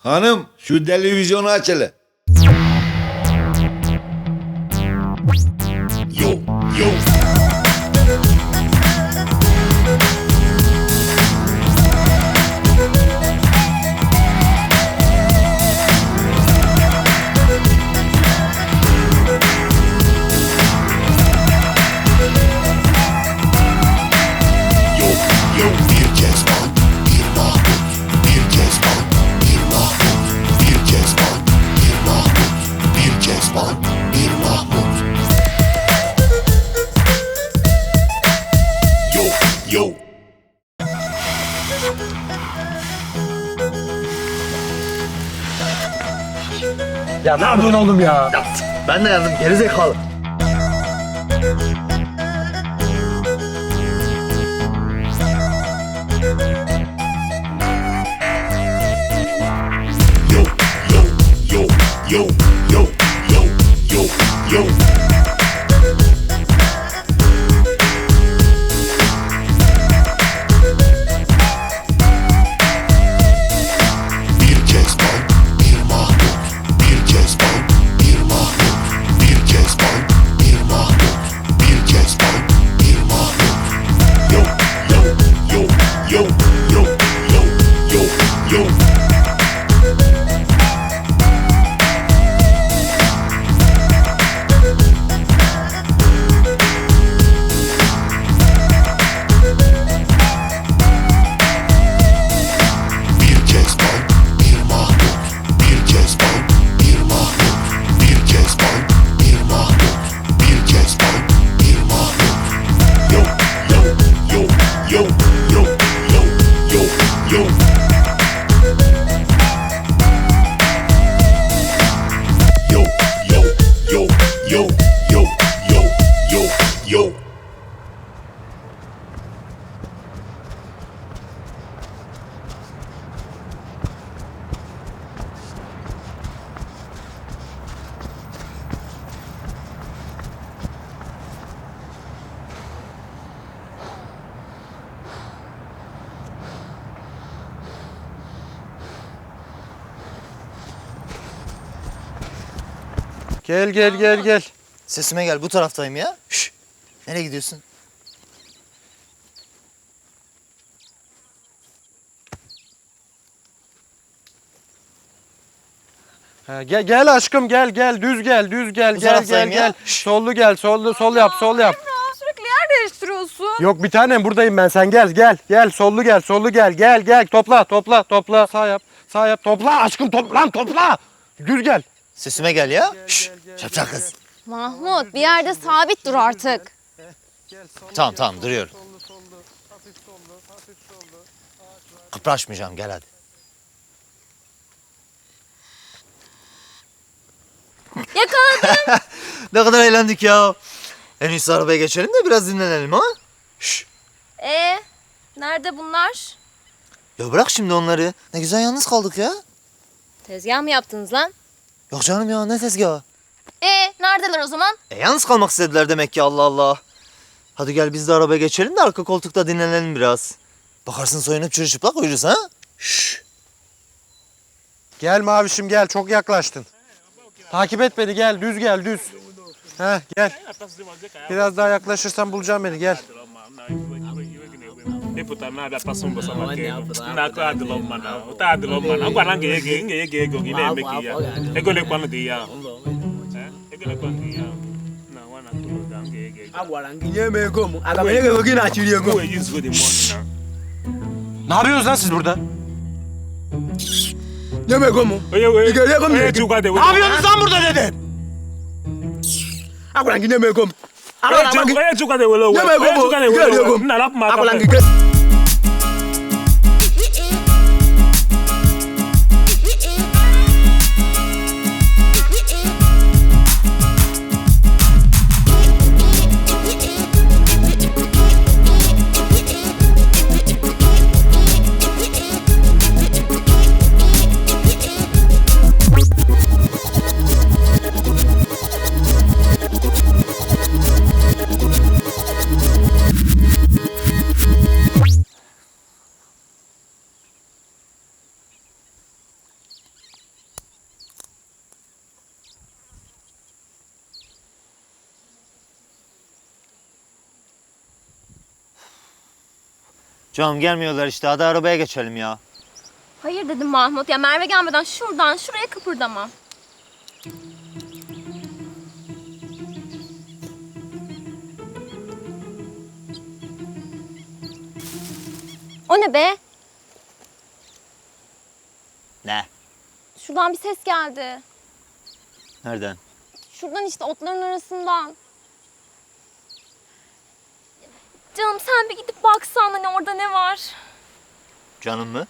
Hanım şu televizyonu aç hele. Ya ne yapıyorsun oğlum ya? Ben de yandım gerizekalı. Gel gel gel gel. Sesime gel bu taraftayım ya. Şş. Nereye gidiyorsun? Ha, gel gel aşkım gel gel düz gel düz gel Bu gel gel taraftayım ya. gel. Sollu gel sollu sol yap sol yap. Aa, sürekli yer değiştiriyorsun. Yok bir tanem buradayım ben sen gel gel gel sollu gel sollu gel gel gel topla topla topla sağ yap sağ yap topla aşkım topla lan topla. Düz gel. Sesime gel ya. Şş. Şapşal kız. Mahmut bir yerde sabit dur artık. Tamam tamam duruyorum. Kıpraşmayacağım gel hadi. Yakaladım. Ne kadar eğlendik ya. En iyisi arabaya geçelim de biraz dinlenelim ha. Şş. Ee, nerede bunlar? Ya bırak şimdi onları. Ne güzel yalnız kaldık ya. Tezgah mı yaptınız lan? Yok canım ya ne tezgahı. Ee, neredeler o zaman? E yalnız kalmak istediler demek ki Allah Allah. Hadi gel biz de arabaya geçelim de arka koltukta dinlenelim biraz. Bakarsın soyunup çırışıplak uyuruz ha. Şşş. Gel mavişim gel çok yaklaştın. Takip et beni gel düz gel düz. Heh gel. Biraz daha yaklaşırsan bulacağım beni gel. ịpụta na-abịa kpasu mbọ sama ka ego na-akụ adịlọ mma na ụta adịlọ mma na ngwa na nga ego nga ego ego gị na-eme ka ya ego lekwanụ dị ya ahụ Eh? ego lekwanụ dị ya ahụ na nwa na tụrụ ga nga ego ego agwara m gị nye m ego m aga m enye gị ego gị na-achịrị ego go were use the money now Ne yapıyorsunuz lan siz burada? nye m ego m onye wee Ị ga-eri ego m onye na-eji? chukwa dị Ne yapıyorsunuz lan burada dedim. agwara m gị nye m ego m agwara m gị? onye chukwa dị were owe nye m ego onye m chukwa dị ị were ga-eri ego owe m Canım gelmiyorlar işte hadi arabaya geçelim ya. Hayır dedim Mahmut. Ya Merve gelmeden şuradan şuraya kıpırdama. O ne be? Ne? Şuradan bir ses geldi. Nereden? Şuradan işte otların arasından. Canım sen bir gidip baksan hani orada ne var? Canım mı?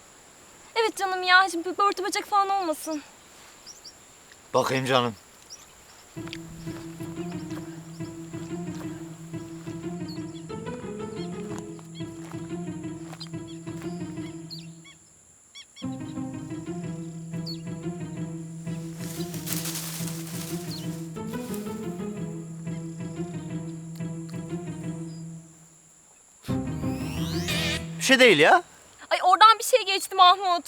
Evet canım ya şimdi bir börtü böcek falan olmasın. Bakayım canım. Şey değil ya. Ay oradan bir şey geçti Mahmut.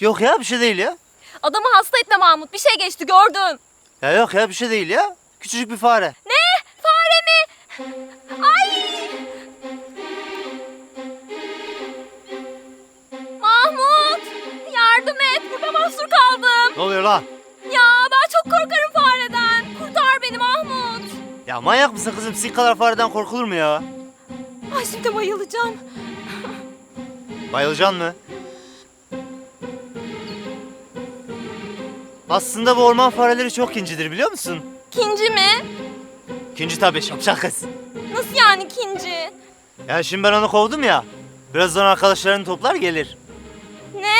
Yok ya bir şey değil ya. Adamı hasta etme Mahmut. Bir şey geçti gördüm. Ya yok ya bir şey değil ya. Küçücük bir fare. Ne? Fare mi? Ay! Mahmut! Yardım et. Burada mahsur kaldım. Ne oluyor lan? Ya ben çok korkarım fareden. Kurtar beni Mahmut. Ya manyak mısın kızım? Sik kadar fareden korkulur mu ya? Ay şimdi bayılacağım. Bayılacaksın mı? Aslında bu orman fareleri çok incidir biliyor musun? Kinci mi? İkinci tabii şapşal kız. Nasıl yani kinci? Ya şimdi ben onu kovdum ya. Birazdan arkadaşlarını toplar gelir. Ne?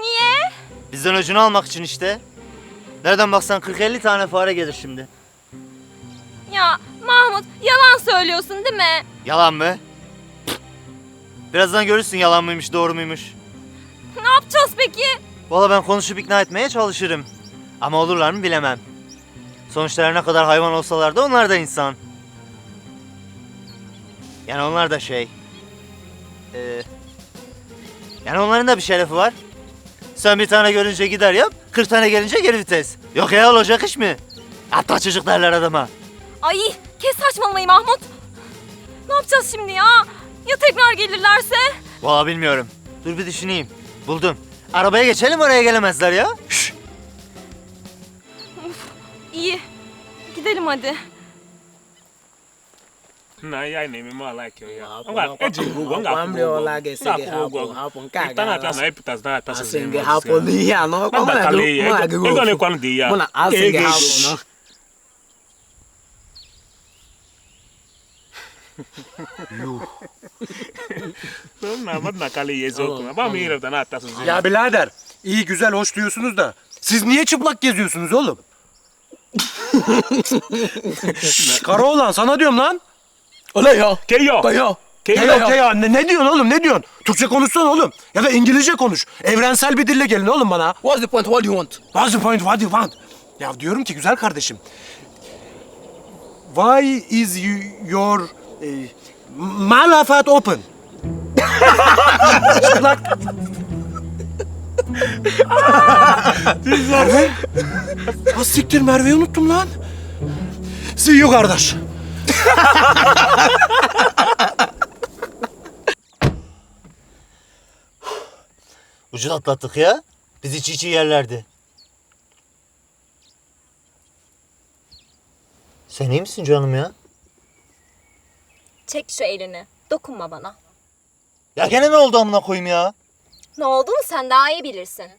Niye? Bizden öcünü almak için işte. Nereden baksan 40-50 tane fare gelir şimdi. Ya Mahmut yalan söylüyorsun değil mi? Yalan mı? Birazdan görürsün yalan mıymış doğru muymuş. Ne yapacağız peki? Valla ben konuşup ikna etmeye çalışırım. Ama olurlar mı bilemem. Sonuçta ne kadar hayvan olsalar da onlar da insan. Yani onlar da şey... eee, yani onların da bir şerefi var. Sen bir tane görünce gider yap, 40 tane gelince geri vites. Yok ya olacak iş mi? Hatta çocuk derler adama. Ay kes saçmalamayı Mahmut. Ne yapacağız şimdi ya? Ya tekrar gelirlerse? Valla bilmiyorum. Dur bir düşüneyim. Buldum. Arabaya geçelim oraya gelemezler ya. Şşş. İyi. Gidelim hadi. na ya na-eme m alaiki ya eji m ụgwọ ndị ụgwọ ịta ga-ala. na ịpụtazi na apịa asị gị hapụ n'ihe a n'ọkwa Mba, mụ na kala gị ihe, ego- nekwanụ dị ya. Ego- hapụ na-akala ya eziokwu agba m ihe ịrepụta na-apịasịzi Ya birader iyi güzel hoş diyorsunuz da siz niye çıplak geziyorsunuz oğlum? Şşş, Karaoğlan sana diyorum lan. ole ya keyo. Keyo keyo keyo ne, ne diyorsun oğlum ne diyorsun? Türkçe konuşsana oğlum. Ya da İngilizce konuş. Evrensel bir dille gelin oğlum bana. what's the point what do you want What's the point? What do you want? Ya diyorum ki güzel kardeşim. Why is you, your e, malafat open? Çıplak. Merve? Ha siktir Merve'yi unuttum lan. See you kardeş. Ucuz atlattık ya. Biz içi yerlerdi. Sen iyi misin canım ya? Çek şu elini. Dokunma bana. Ya gene ne oldu amına koyayım ya? Ne olduğunu sen daha iyi bilirsin.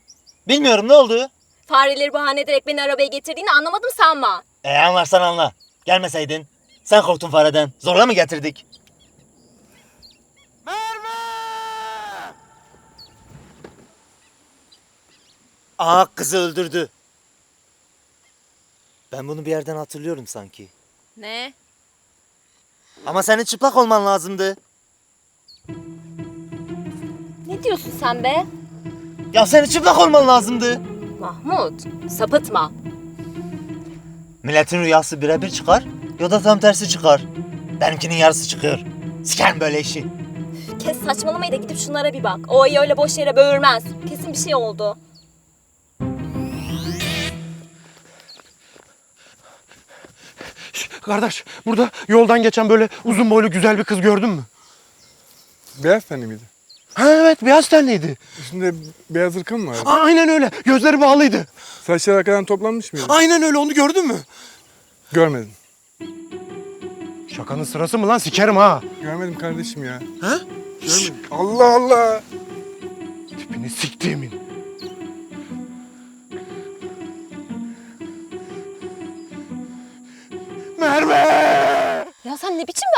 Bilmiyorum ne oldu? Fareleri bahane ederek beni arabaya getirdiğini anlamadım sanma. E anlarsan anla. Gelmeseydin. Sen korktun fareden. Zorla mı getirdik? Merve! Aa kızı öldürdü. Ben bunu bir yerden hatırlıyorum sanki. Ne? Ama senin çıplak olman lazımdı. Ne diyorsun sen be? Ya senin çıplak olman lazımdı. Mahmut, sapıtma. Milletin rüyası birebir çıkar ya da tam tersi çıkar. Benimkinin yarısı çıkıyor. Sikerim böyle işi. Kes saçmalamayı da gidip şunlara bir bak. O ayı öyle boş yere böğürmez. Kesin bir şey oldu. Kardeş burada yoldan geçen böyle uzun boylu güzel bir kız gördün mü? Beyaz tenli miydi? Ha evet beyaz tenliydi. Üstünde beyaz hırka mı vardı? Aa, aynen öyle. Gözleri bağlıydı. Saçları arkadan toplanmış mıydı? Aynen öyle onu gördün mü? Görmedim. Şakanın sırası mı lan sikerim ha. Görmedim kardeşim ya. Ha? Görmedim. Allah Allah. Tipini siktiğimin.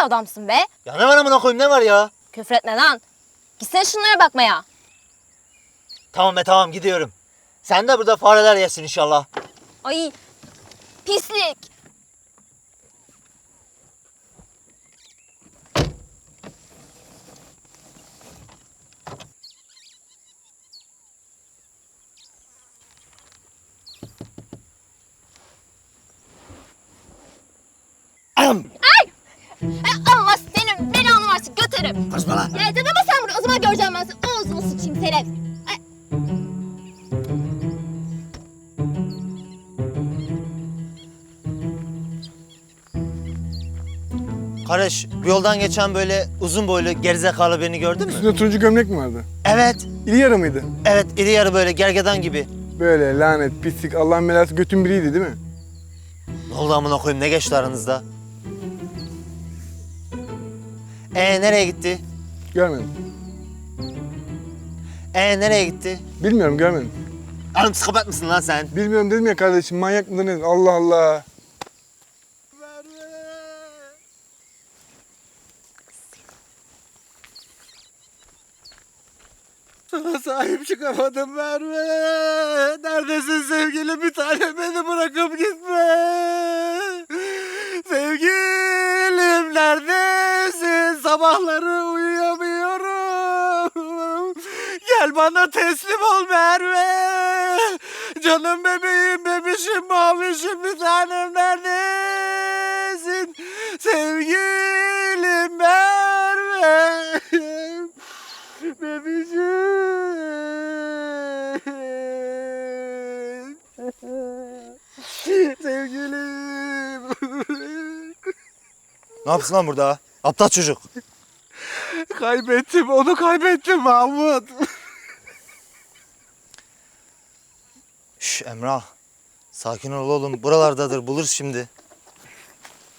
Bir adamsın be? Ya ne var amına koyayım ne var ya? Küfür etme lan. Gitsene şunlara bakmaya. Tamam be tamam gidiyorum. Sen de burada fareler yesin inşallah. Ay pislik. Ay! Ay, Allah senin belanı versin götürüm. Konuşma lan. Ya dedeme sen burada o zaman göreceğim ben seni. Ağzını sıçayım senin. Kardeş bu yoldan geçen böyle uzun boylu gerizekalı birini gördün mü? Üstünde turuncu gömlek mi vardı? Evet. İri yarı mıydı? Evet iri yarı böyle gergedan gibi. Böyle lanet, pislik, Allah'ın belası götün biriydi değil mi? Ne oldu amına koyayım ne geçti aranızda? Ee nereye gitti? Görmedim. Ee nereye gitti? Bilmiyorum görmedim. Oğlum psikopat mısın lan sen? Bilmiyorum dedim ya kardeşim manyak mıdır nedir? Allah Allah. Sana sahip çıkamadım Merve. Neredesin sevgilim bir tane beni bırakıp gitme. Sevgilim neredesin? Sabahları uyuyamıyorum. Gel bana teslim ol Merve. Canım bebeğim, bebişim, mavişim bir tanem neredesin? Sevgilim Merve. Bebişim. Sevgilim. Ne yapsın lan burada? Aptal çocuk. kaybettim, onu kaybettim Mahmut. Şş Emrah. Sakin ol oğlum. Buralardadır. Buluruz şimdi.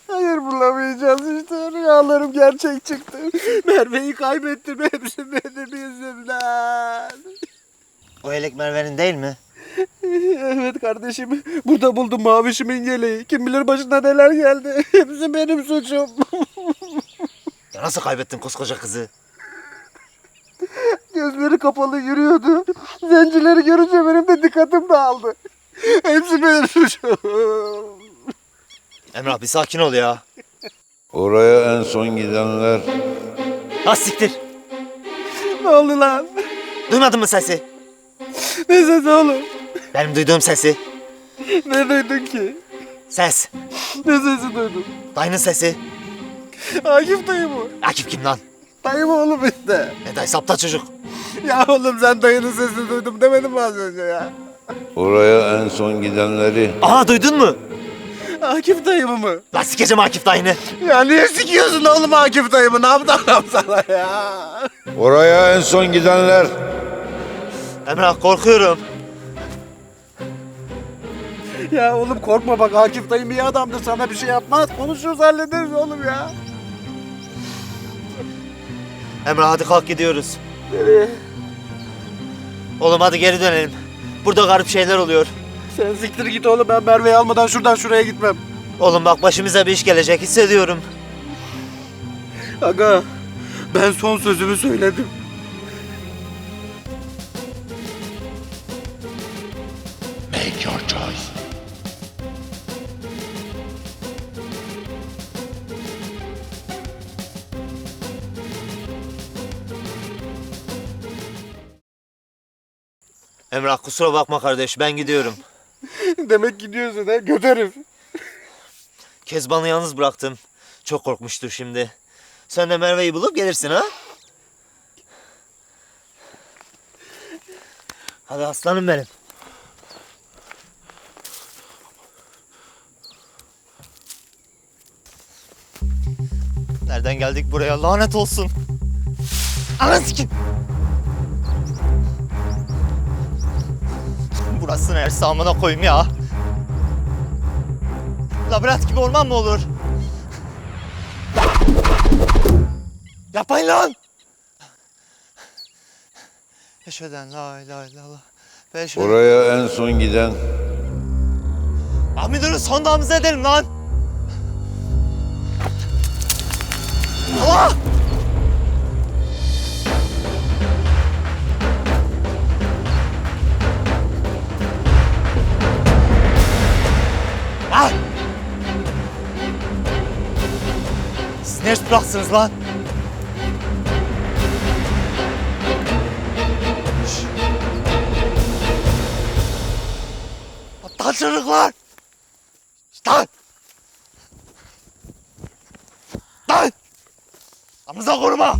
Hayır bulamayacağız işte. Rüyalarım gerçek çıktı. Merve'yi kaybettim hepsi benim yüzümden. O elek Merve'nin değil mi? Evet kardeşim. Burada buldum mavişimin yeleği. Kim bilir başına neler geldi. Hepsi benim suçum. Ya nasıl kaybettin koskoca kızı? Gözleri kapalı yürüyordu. Zencileri görünce benim de dikkatim dağıldı. Hepsi benim suçum. Emrah bir sakin ol ya. Oraya en son gidenler Ha siktir. ne oldu lan? Duymadın mı sesi? Ne sesi oğlum? Benim duyduğum sesi. Ne duydun ki? Ses. Ne sesi duydun? Dayının sesi. Akif dayı mı? Akif kim lan? Dayı mı oğlum işte? Ne dayısı aptal çocuk. Ya oğlum sen dayının sesini duydum demedin mi az önce ya? oraya en son gidenleri Aha duydun mu? Akif dayımı mı? Lan sikeceğim Akif dayını. Ya niye sikiyorsun oğlum Akif dayımı? Ne yaptı adam sana ya? oraya en son gidenler Emrah korkuyorum. Ya oğlum korkma bak Akif dayım iyi adamdır sana bir şey yapmaz. Konuşuruz hallederiz oğlum ya. Emrah hadi kalk gidiyoruz. Oğlum hadi geri dönelim. Burada garip şeyler oluyor. Sen siktir git oğlum ben Merve'yi almadan şuradan şuraya gitmem. Oğlum bak başımıza bir iş gelecek hissediyorum. Aga ben son sözümü söyledim. Make your choice. Emrah kusura bakma kardeş ben gidiyorum. Demek gidiyorsun ha göt herif. Kezban'ı yalnız bıraktım. Çok korkmuştur şimdi. Sen de Merve'yi bulup gelirsin ha? Hadi aslanım benim. Nereden geldik buraya lanet olsun. Ananı Burası neresi amına koyayım ya? Labirent gibi orman mı olur? Yapmayın lan! Eşheden la ilahe illallah. ve eşheden- Oraya en son giden Ahmet durun son damımızı edelim lan! Allah! Siz ne iş bıraksınız lan? Aptal çocuklar! Lan! Lan! Amıza koruma!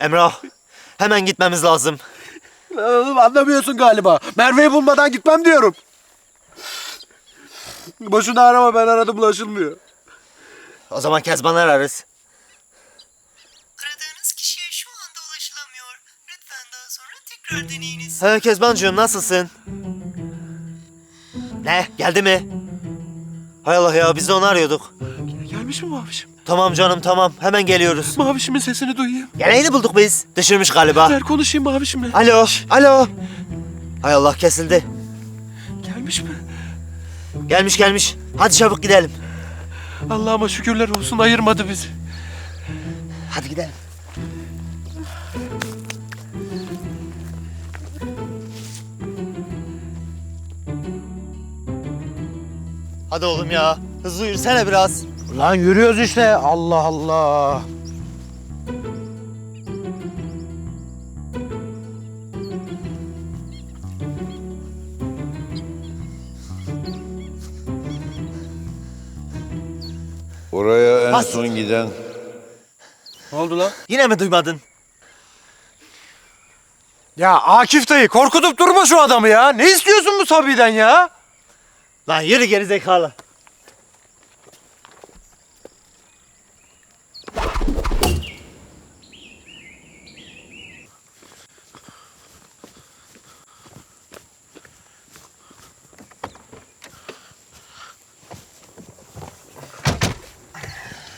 Emrah, hemen gitmemiz lazım. Oğlum anlamıyorsun galiba. Merve'yi bulmadan gitmem diyorum. Boşuna arama ben aradım ulaşılmıyor. O zaman Kezban'ı ararız. Aradığınız kişiye şu anda ulaşılamıyor. Lütfen daha sonra tekrar deneyiniz. He Kezbancığım nasılsın? Ne? Geldi mi? Hay Allah ya biz de onu arıyorduk. Gelmiş mi Mavişim? Tamam canım tamam hemen geliyoruz. Mavişimin sesini duyayım. Geleğini bulduk biz. Düşürmüş galiba. Ver konuşayım Mavişimle. Alo, alo. Hay Allah kesildi. Gelmiş mi? Gelmiş gelmiş. Hadi çabuk gidelim. Allah'ıma şükürler olsun ayırmadı bizi. Hadi gidelim. Hadi oğlum ya. Hızlı yürüsene biraz. Lan yürüyoruz işte. Allah Allah. oraya en Bas. son giden Ne oldu lan? Yine mi duymadın? Ya Akif dayı korkutup durma şu adamı ya. Ne istiyorsun bu Sabi'den ya? Lan yürü geri zekalı.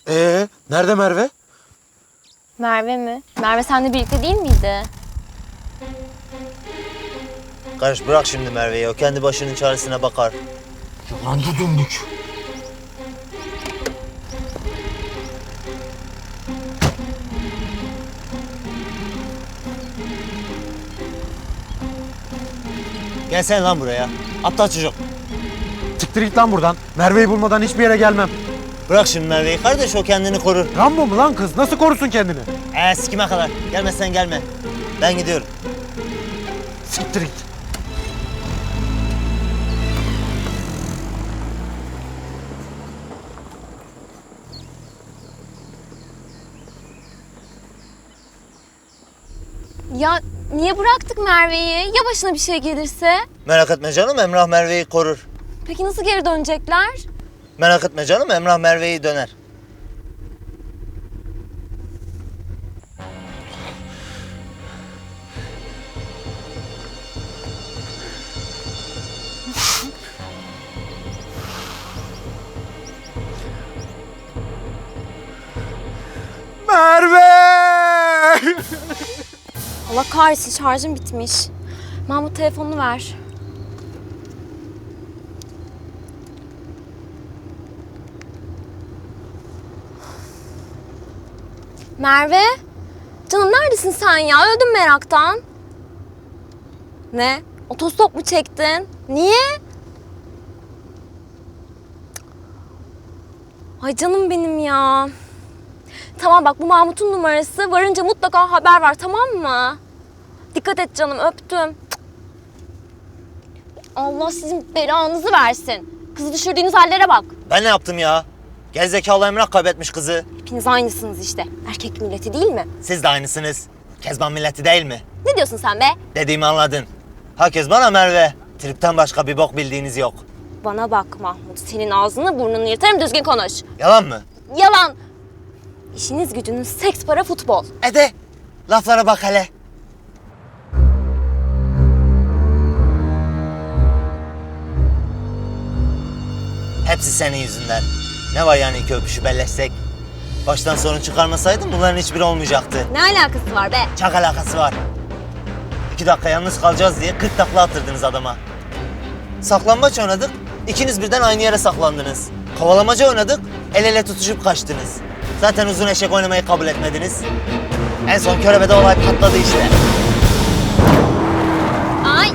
Ee, nerede Merve? Merve mi? Merve seninle birlikte değil miydi? Karış bırak şimdi Merve'yi. O kendi başının çaresine bakar. Yalancı dümbük. Gelsene lan buraya. Aptal çocuk. Siktir git lan buradan. Merve'yi bulmadan hiçbir yere gelmem. Bırak şimdi Merve'yi. Kardeş o kendini korur. Rambo mu lan kız? Nasıl korusun kendini? Ee sikime kadar. Gelmezsen gelme. Ben gidiyorum. Siktir git. Ya niye bıraktık Merve'yi? Ya başına bir şey gelirse? Merak etme canım Emrah Merve'yi korur. Peki nasıl geri dönecekler? Merak etme canım Emrah Merve'yi döner. Merve! Allah kahretsin şarjım bitmiş. Mahmut telefonunu ver. Merve? Canım neredesin sen ya? Öldüm meraktan. Ne? Otostop mu çektin? Niye? Ay canım benim ya. Tamam bak bu Mahmut'un numarası. Varınca mutlaka haber var tamam mı? Dikkat et canım öptüm. Allah sizin belanızı versin. Kızı düşürdüğünüz hallere bak. Ben ne yaptım ya? Gerizekalı Emrah kaybetmiş kızı. Hepiniz aynısınız işte. Erkek milleti değil mi? Siz de aynısınız. Kezban milleti değil mi? Ne diyorsun sen be? Dediğimi anladın. Herkes bana Merve. Tripten başka bir bok bildiğiniz yok. Bana bak Mahmut. Senin ağzını burnunu yırtarım düzgün konuş. Yalan mı? Yalan. İşiniz gücünüz seks para futbol. Ede. Laflara bak hele. Hepsi senin yüzünden. Ne var yani iki öpüşü belleşsek? Baştan sorun çıkarmasaydın bunların hiçbiri olmayacaktı. Ne alakası var be? Çok alakası var. İki dakika yalnız kalacağız diye 40 takla attırdınız adama. Saklambaç oynadık, ikiniz birden aynı yere saklandınız. Kovalamaca oynadık, el ele tutuşup kaçtınız. Zaten uzun eşek oynamayı kabul etmediniz. En son körebede olay patladı işte. Ay.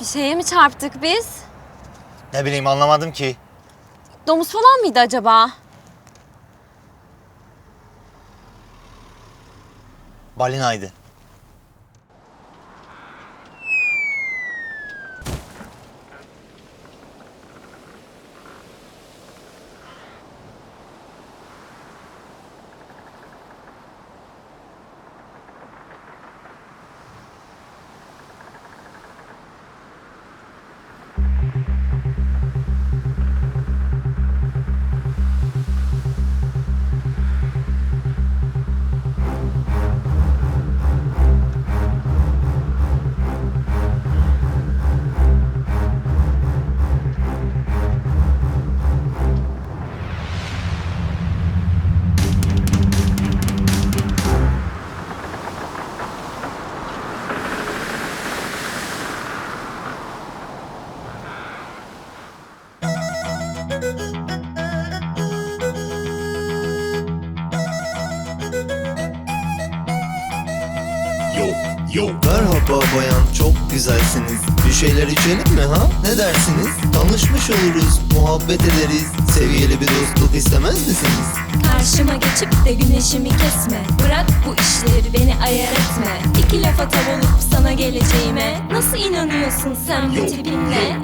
Bir şeye mi çarptık biz? Ne bileyim anlamadım ki. Domuz falan mıydı acaba? Balinaydı. Bayan çok güzelsiniz. Bir şeyler içelim mi ha? Ne dersiniz? Tanışmış oluruz muhabbet ederiz. Seviyeli bir dostluk istemez misiniz? Karşıma geçip de güneşimi kesme. Bırak bu işleri beni ayar etme. İki lafa tav olup sana geleceğime Nasıl inanıyorsun sen bu tipinle.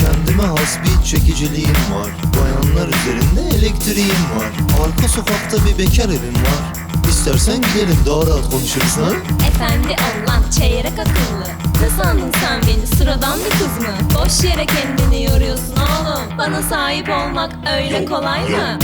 Kendime has bir çekiciliğim var üzerinde elektriğim var. Arka sokakta bir bekar evim var. İstersen gidelim daha rahat konuşuruz ha? Efendi olan çeyrek akıllı. Ne sandın sen beni? Sıradan bir kız mı? Boş yere kendini yoruyorsun oğlum. Bana sahip olmak öyle kolay mı?